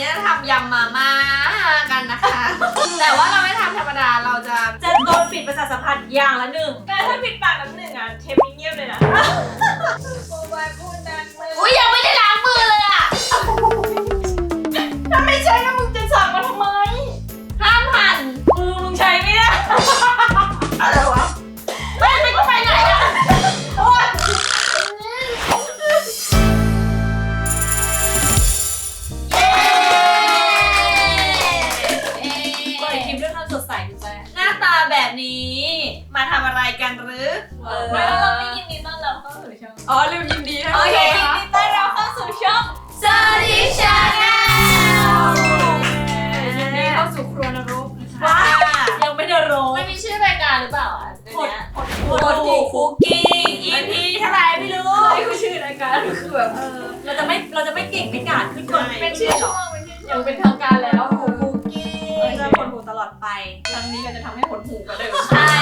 นี้จะทำยำมาม่ากันนะคะ แต่ว่าเราไม่ทำธรรมดาเราจะจะโดนปิดประสาทสัมผัสอย่างละหนึ่งการถ้าปิดปากน้ำหนึ่งอะเทปนี้เงียบเลยนะโมบายพูดดังเลย อุ้ยยังไม่ได้ล้างมื เนี้ยกดโคตรกูคุกกิ้ง EP เท่าไหร่ไม่รู้นี่คือชื่อรายการคือแบบเออเราจะไม่เราจะไม่เก่งไม่กาดขึ้นก่อนเป็นชื่อช่องเป็นชื่อช่ยัองงเป็นทางการแล้วคุกกิ้เรางจะผลหูตลอดไป ครั้งนี้เราจะทำให้ผลหูกว่าเดิมใช่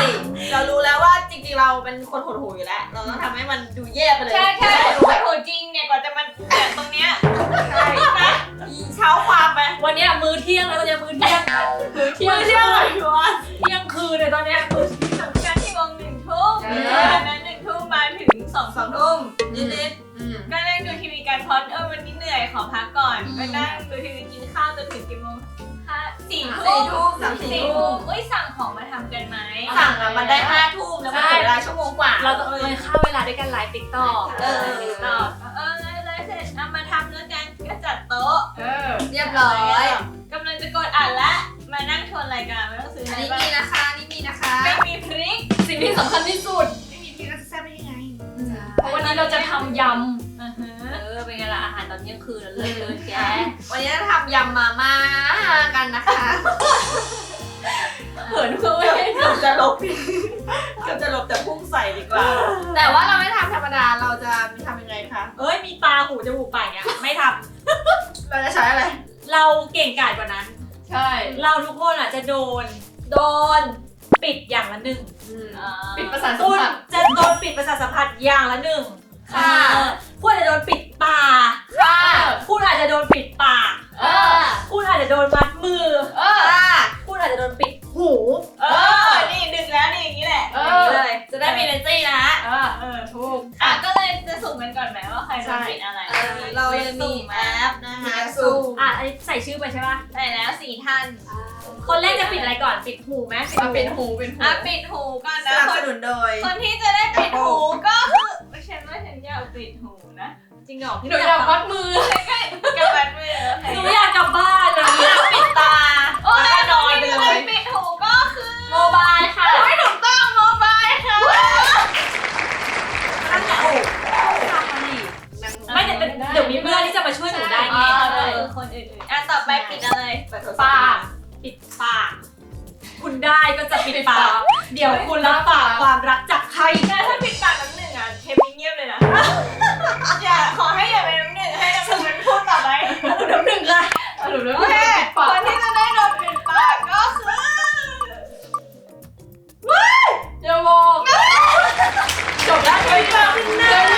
เรารู้แล้วว่าจริงๆเราเป็นคนหดหูอยู่แล้ว เราต้องทำให้มันดูแย่ไปเลยใช่ใช่โอ้โหจริงเนี่ยกว่าจะมาแตะตรงเนี้ยใช่เช้าความไปวันเนี้ยมื้อเที่ยงแล้วก็จะมื้อเที่ยมื้อเที่ยงมือเที่ยงอะไรวะเที่ยงคืนเลยตอนเนี้ยมื้อ ทุ่มเออ จากนั้นหนึ่งทุ่มมาถึงสองสสอองงทุ่มทุ่มนิดก็นั่งดูทีวีกันเพราะเออวันนี้เหนื่อยขอพักก่อนอืมไปนั่งดูทีวีกินข้าวจนถึงกี่โมงห้าสี่ๆทุ่สี่มทุ่มสามสี่สี่ทุ่ทุ่มมเอ้ยสั่งของมาทำกันไหม สั่งอะมันได้ห้าทุ่มแล้วมันเสียเวลาชั่วโมงกว่า เราต้องเลยเข้าเวลาด้วยกันไลฟ์ติ๊กต็อกเออ ต่อเออเลยเลยเสร็จเอามาทำแล้วกันก็จัดโต๊ะเออเรียบร้อยกำลังจะกดอ่านละ มานั่งทวนรายการไม่ต้องซื้ออัอะนไรนี้บ้างมีนะคะอันนี่มีนะคะ ไม่มีพริกสิ่ง ที่สำคัญที่สุด ไม่มีพี่ก็จะแซ่บได้ยังไงเพราะวันนี้เราจะทำยอ่าฮะำเออเป็นไงล่ะอาหารตอนเที่ยงคืนแล้วเลยเลยแกวันนี้จะทำยำมาม่ากันนะคะเหินเพื่อไม่ให้เกือบจะลบเกือบจะลบแต่พุ่งใส่ดีกว่า แต่ว่าเราไม่ทำธรรมดาเราจะทำยังไงคะ เอ้ยมีตาหูจมูกปากเนี่ยไม่ทเราจะใช้อะไรำเราเก่งกาจกว่านั้น ใช่ เราทุกคนอะจะโดน โดน ปิดอย่างละหนึ่งอ่าปิดประสาทสัมคุณผัสจะโดนปิดประสาทสัมผัสอย่างละหนึ่งค่ะเออคุณอาจจะโดนปิดตาค่ะ คุณอาจจะโดนปิดปากเออ คุณอาจจะโดนมัดมือ เออค่ะคุณอาจจะโดนปิด หู เออ นี่ดึกแล้วนี่อย่างนี้แหละเออ ย่างอนี้เลยจะได้มีเอเนจีนะฮะเออเออถูก อะก็เลยจะสุ่มกันก่อนไหมว่าใครโดนปิดอะไรเออเราจะมีแอปนะคะสุ่สุ่มมอะอันนี้ใส่ชื่อไปใช่ป่ะได้แล้วสี่ท่านคนแรกจะปิดอะไรก่อนปิดหูไหมมาเป็นหูเป็นหูอะปิดหูก่อนสนะนับคสนนุนโดย คนที่จะได้ปิดหูก็คือไม่ใช่ว่าฉันอยากปิดหูนะจริงเหรอหนูอยากมัดมือกับบัตรมือหนูอยากกลับบ้า อื่นๆอะต่อไปปิดอะไรปากปิดปาก คุณได้ก็จะปิดปาก เดี๋ยวคุณรับปากความรักจากใครแต่ถ้าปิดปากน้ำหนึ่งอะเทปนี้เงียบเลยนะอย่าขอให้อย่าเป็นน้ำหนึ่งให้น้ำหนึ่งเป็นพูดต่อไปน้ำหนึ่งค่ะหนูเริ่มโอเคปิดคปากนที่จะได้โดนปิดปากก็คืออย่าบอกจบแล้วเฮ้ยแบบเดินไม่ออกแล้ว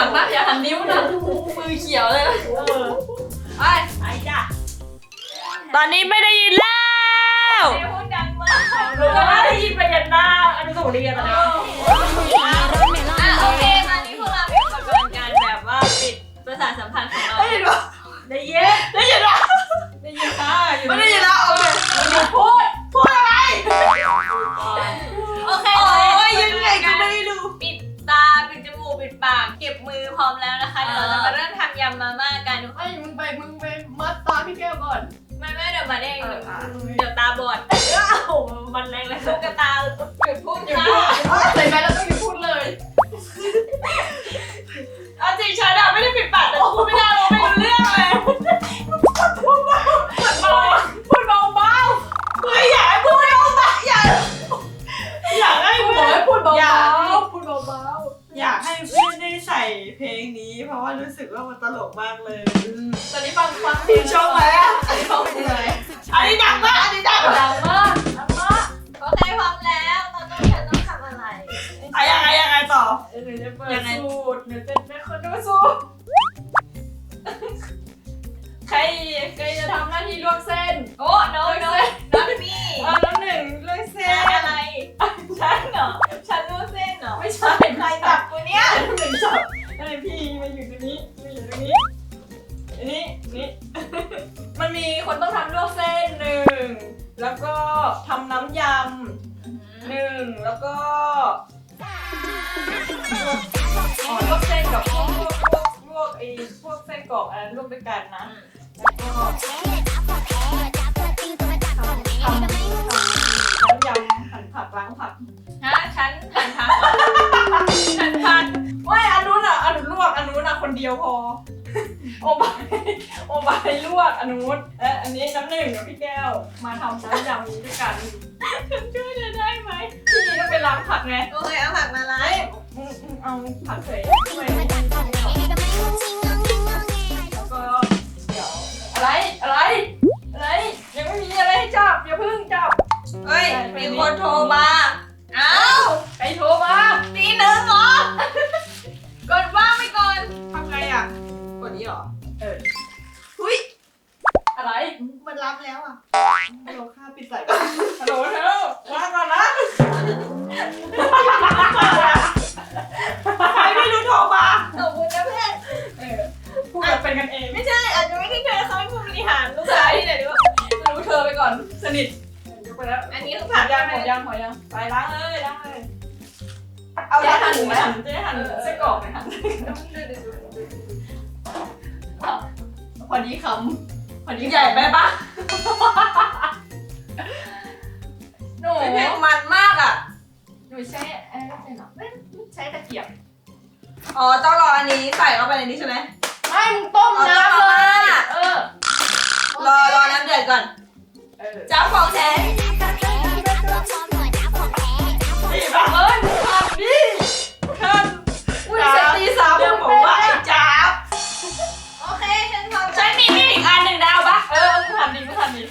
หรอหันถังปะอย่าหันนิ้วนะมือเขียวเลยนะเออไปไปจ้ะตอนนี้ไม่ได้ยินแล้วๆไม่พูดดังมากเราจะได้ยินไปยันหน้าอนุสาวรีย์กันนะอะโอเคตอนนี้พวกเรามีอุปกรณ์การแบบว่าปิดประสาทสัมพันธ์ของเราได้ยินปะได้เย็น ปากเก็บมือพร้อมแล้วนะคะ เดี๋ยวเราจะมาเริ่มทำยำมาม่ากัน ไอ้ยมึงไปมึงไปมัดตาพี่แก้วก่อนไม่ไม่เดี๋ยวมาเด้งเดี๋ยวตาบอดอ้าวมันแรงเลยลูกะตาหยุดพูดอยู่ ผักไงโอเคเอาผักมาล้าเอาผักเฉย ปแล้วอันนี้คือผัดยางหมดยางหมดยางไปล้างเลยล้างเลย เอาจะหั่นไหมจะหั่นไส้กรอกไหมหั่นพอดีคำพอดีใหญ่ไปปะหนูเพลงมันมากอะ หนูใช้อะไรเนาะใช้ตะเกียบ อ๋อต้องรออันนี้ใส่เข้าไปในนี้ใช่ไหมไม่มึงต้มน้ำเลย เออ รอรอน้ำเดือดก่อน จ้าของแท้นี่ปะเอิญทำดิเอิญอุ้ยตีสามเรื่องบอกว่าไอ้จ้าบโอเคฉันทำใช่มีมีอีกอันหนึ่งนะเอาปะเออมึงทำดีมึงทำดี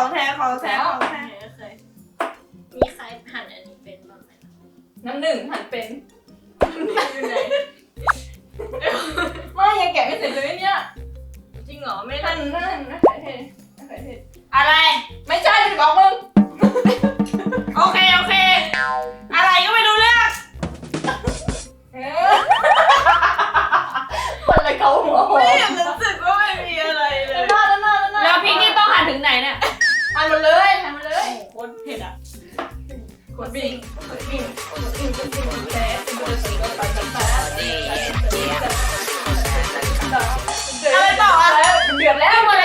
ของแท้ของแท้ของแท้ของแท้เคยมีใครหั่นอันนี้เป็นบ้างไหมน้ำหนึ่งหันเป็นอยู่ไหนไม่ยังแกะไม่เสร็จเลยเนี่ย จริงเหรอ ไม่นั่ทันนนั่นนั่นเท่เท่เท่อะไร ไม่ใช่จะบอกมึง โอเค โอเค อะไรก็ไม่รู้เรื่องเออคนอะไรเขาหัวโหไม่รู้สึกว่าไม่มีอะไรเลด้ายนหน้าด้านหน้าด้านหน้าแล้วพริกนี่ต้องหั่นถึงไหนเนี่ย หันมาเลยหันมาเลยโคตรเผ็ดอะกดบิ่งกดบิ่งกดบิ่งกดบิ่งกดแท้กดสิ่งกดไปกดแท้อะไรต่ออะเดือดแล้วมา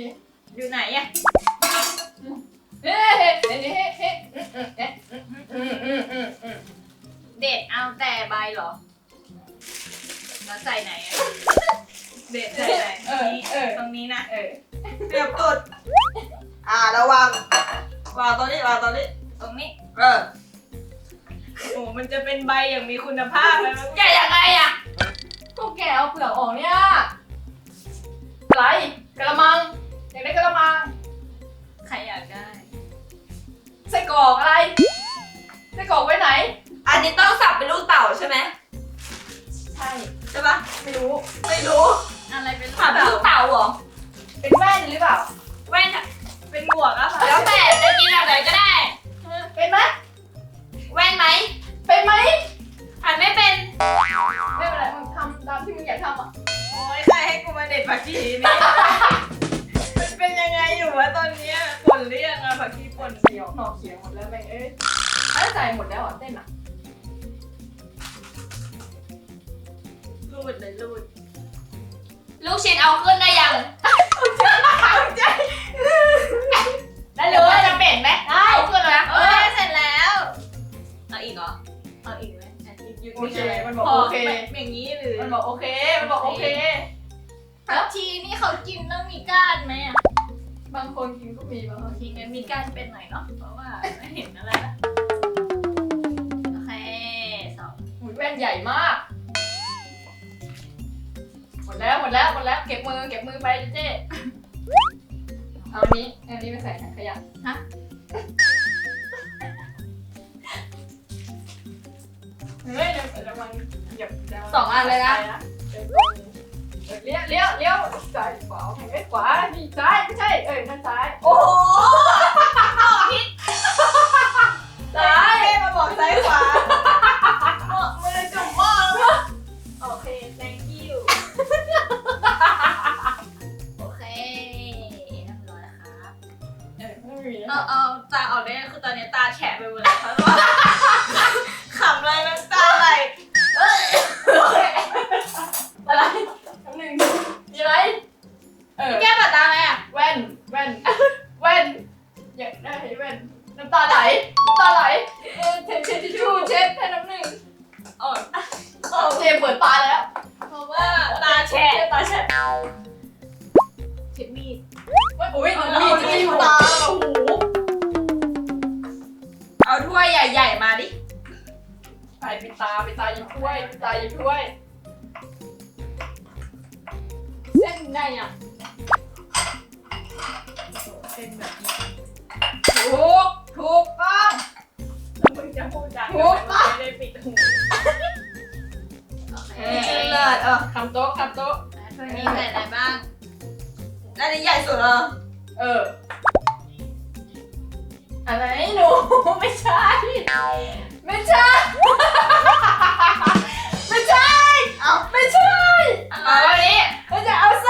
โกรอกอะไรไส้กรอกไว้ไหน อันนี้ต้องสับเป็นลูกเต่าใช่ไหมใช่ ใช่ปะไม่รู้ ไม่รู้อะไรเป็นสับเป็นลูกเต่าเหรอ เป็นแว่นหรือเปล่า แว่นอะเป็นหมวกอะค่ะแล้วแต่จะกินแบบไหนก็ได้ เป็นไหมแว่นไหมเป็นไหมอ่านไม่เป็นไม่เป็นไรมึงทำตามที่มึงอยากทำอะ โอ้ยใครให้กูมาเด็ดผักชีนี่มัน เป็นยังไงอยู่วะตอนเนี้ยป่นหรือยังอะผักชีป่นเขียวหน่อเขียวหมดแล้วแม่งเอ้ยถ้าใส่หมดแล้วอะเต้นอะรูดเลยรูดลูกชิ้นเอาขึ้นได้ยังได้หเลรือว่ายจะเป็ดไหมได้เอาขึ้นเลยนะเอ้ยเสร็จแล้ว เอาอีกเหรอ เอาอีกไหมอันนี้หยุดโอไม่เคได้มันบอกพอโอเค แบบอย่างนี้หรือมันบอกโอเค มันบอกโอเค ผักชีนี่เขากินต้องมีก้านไหมอะบางคนกินก็มีบางคนทีงั้นมีก้านเป็นหน่อยเนาะ เพราะว่าไม่เห็นอะไรนะโอเคสองหมุนแว่นใหญ่มาก หมดแล้วหมดแล้วหมดแล้ว เก็บมือเก็บมือไปเจ๊เอาอันนี้อันนี้ไปใส่ถังขยะฮะเฮ้ยเดี๋ยวเดี๋ยวมันเหยียบดี๋วสองอันเลยนะเดี๋ยวตรง เลี้ยวเลี้ยวเลี้ยวซ้ายขวาไม่ขวานี่ซ้ายไม่ใช่ เอ้ยนั่นซ้าย อุ้ยมีดจะไม่อยู่ตาโอ้โหเอาถ้วยใหญ่ๆมาดิไปปิดตาปิดตาหยิบถ้วยปิดตาหยิบถ้วย เส้นได้อะเป็นแบบนี้ถูกถูกต้องมึงจะพูดดังถูกปะไม่ได้ปิดหูโอเคเลิศเออคำโต๊ะคำโต๊ะถ้วยนี้ใส่อะไรบ้าง อันนี้ใหญ่สุดเหรอเออ อะไรหนู ไม่ใช่ ไม่ใช่ ไม่ใช่ เอาไม่ใช่ เอาอันนี้ เราจะเอาเส้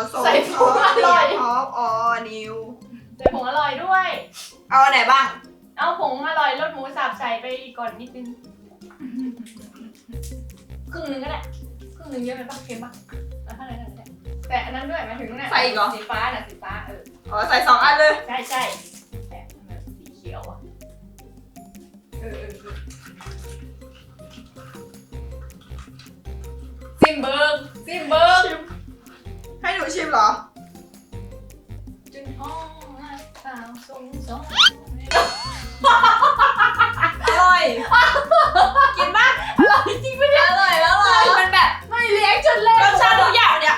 สาวโสดใส่ผงอร่อยพอปออนิว ใส่ผงอร่อยด้วย เอาอันไหนบ้าง เอาผงอร่อยรสหมูสับใส่ไปก่อนนิดนึง ครึ่งนึงก็ได้ ครึ่งนึงเยอะไปปะเค็มปะเอาเท่าไหร่เท่าไหร่แต่อันนั้นด้วยหมายถึงน่ะใส่อีกเหรอ สีฟ้าน่ะสีฟ้าเออ อ๋อใส่สองอันเลย ใช่ใช่แต่ทำไมสีเขียวอะ เออเออเออซิมเบิร์กซิมเบิร์ก ให้หนูชิมเหรอจนห้องอะสาวสงสารอร่อย กินบ้างอร่อยจริงปะเนี่ยอร่อยแล้วเหรอมันแบบไม่เลี้ยงจนแรกรสชาติทุกอย่างเนี่ย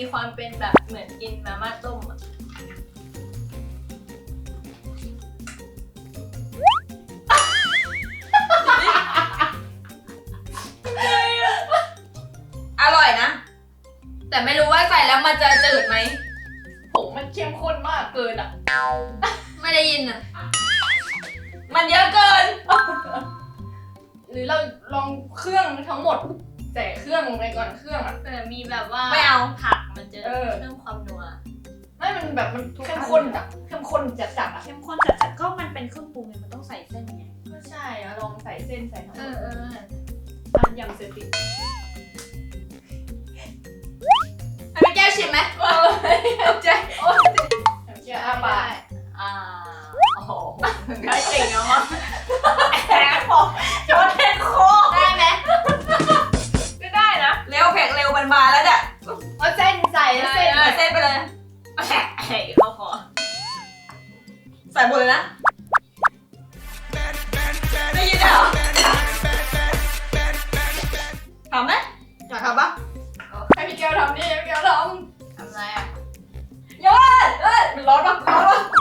มันมีความเป็นแบบเหมือนกินมาม่าต้มอะอร่อยนะ แต่ไม่รู้ว่าใส่แล้วมันจะจืดไหม ผงมันเข้มข้นมากเกินอะ ไม่ได้ยินอะ มันเยอะเกิน หรือเราลองเครื่องทั้งหมด แต่เครื่องลงไปก่อนเครื่องอะแต่มีแบบว่าไม่เอา ผักมันจะเออ เพิ่มความนัว ไม่มันแบบมันเข้มข้นอะเข้มข้นจัดจัดๆอะเข้มข้นจัดจัดก็มันเป็นเครื่องปรุงไงมันต้องใส่เส้นไงก็ใช่อะลองใส่เส้นใส่ทั้งหเอมดอเออทานยำเสร็จติให้พี่แก้วชิมไหมเออตกใจโอ๊ยเชื่ออาปากอ่าโอ้โหได้เก่งแล้วมั้งแพ้พอโดนเทนโคไมันมาแล้วเนี่ยเอาเส้นใส่เส้นใส่เส้นไปเลยเฮ้ยเขาขอใส่หมดเลยนะได้ยินเหรอทำไหมอยากทำปะให้พี่แก้วทำดิให้พี่แก้วททำไรอะำยอดเอ้ยมันร้อนปะร้อนปะ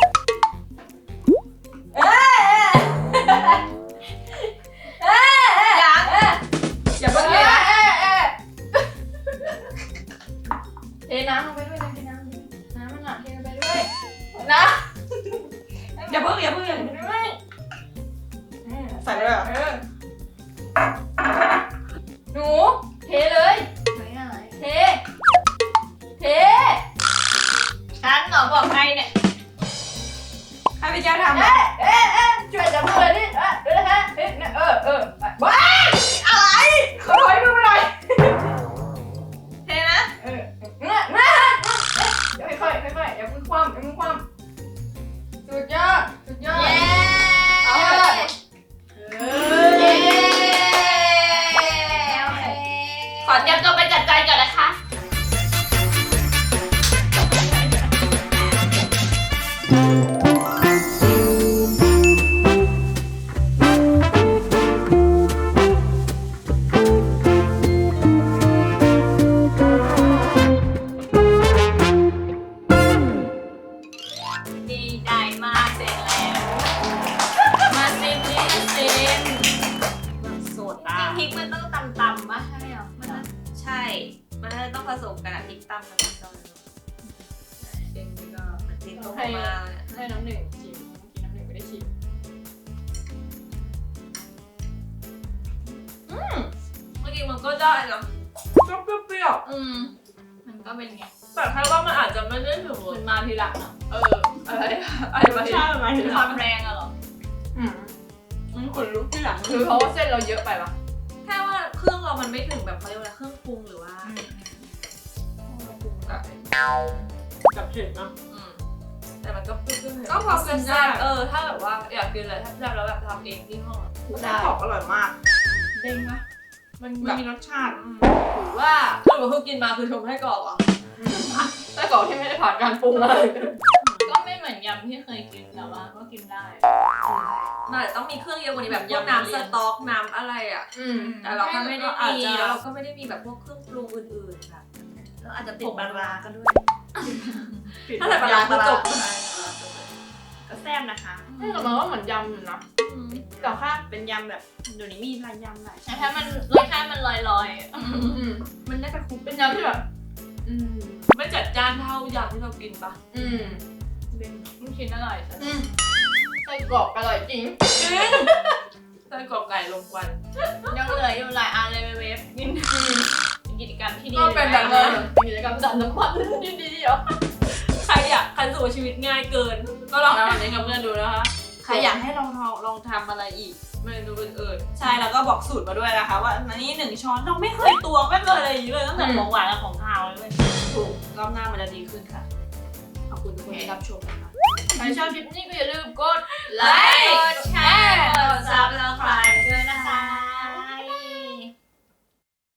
ปรุงแบบกับเผ็ดนะอืมแต่มันก็ปรุงขึ้นก็พอกินได้เออถ้าแบบว่าอยากกินอะไรถ้าแบบแล้วแบบทำเองที่ห้องอะไส้กรอกอร่อยมากเด้งปะมันมันมีรสชาติถือว่าสรุปว่าคือกินมาคือชมให้กรอบอะไส้กรอกที่ไม่ได้ผ่านการปรุงเลย ก็ไม่เหมือนยำที่เคยกินแต่ว่าก็กินได้น่าจะต้องมีเครื่องเยอะกว่านี้แบบพวกน้ำสต๊อกน้ำอะไรอะ อืม แต่เราก็ไม่ได้อาจมีจะแล้วเราก็ไม่ได้มีแบบพวกเครื่องปรุงอื่น ๆแบบเราอาจจะติดปลาร้ากันด้วยถ้าใส่ปลาร้าคือจบก็แซ่บนะคะให้แต่มันก็เหมือนยำอยู่นะแต่แค่เป็นยำแบบเดี๋ยวนี้มีหลายยำหลายใช่แค่มันรสชาติมันลอยอืมๆมันน่าจะคุ้มเป็นยำที่แบบอืมไม่จัดจ้านเท่ายำที่เรากินปะอืมลูกชิ้นอร่อยอืมไส้กรอกอร่อยจริงจริงไส้กรอกไก่ลงควันยังเหลืออยู่หลายอันเลยเวฟกินเป็น กิจกรรมที่ดีก็เป็นแบบเลเอยอเป็นกิจกรรมสันน้ำมันดีๆเหรอใครอยากใครรู้สึกว่าชีวิตง่ายเกิน ก็ลองทำอย่างนี้กับเพื่อนดูนะคะ ใครอยากให้ลองลองลองทำอะไรอีกเมนูอื่นใช่แล้วก็บอกสูตรมาด้วยนะคะ ว่าอันนี้หนึ่งช้อนเราไม่เคยตวงไม่เคยอะไรอย่างนี้เลยตั้งแต่ของหวานกับของคาวเลยเว้ยถูกรอบหน้ามันจะดีขึ้นค่ะ ขอบคุณทุกคนที่รับชมนะคะ ใครชอบคลิปนี้ก็อย่าลืมกดๆไลค์ กดแชร์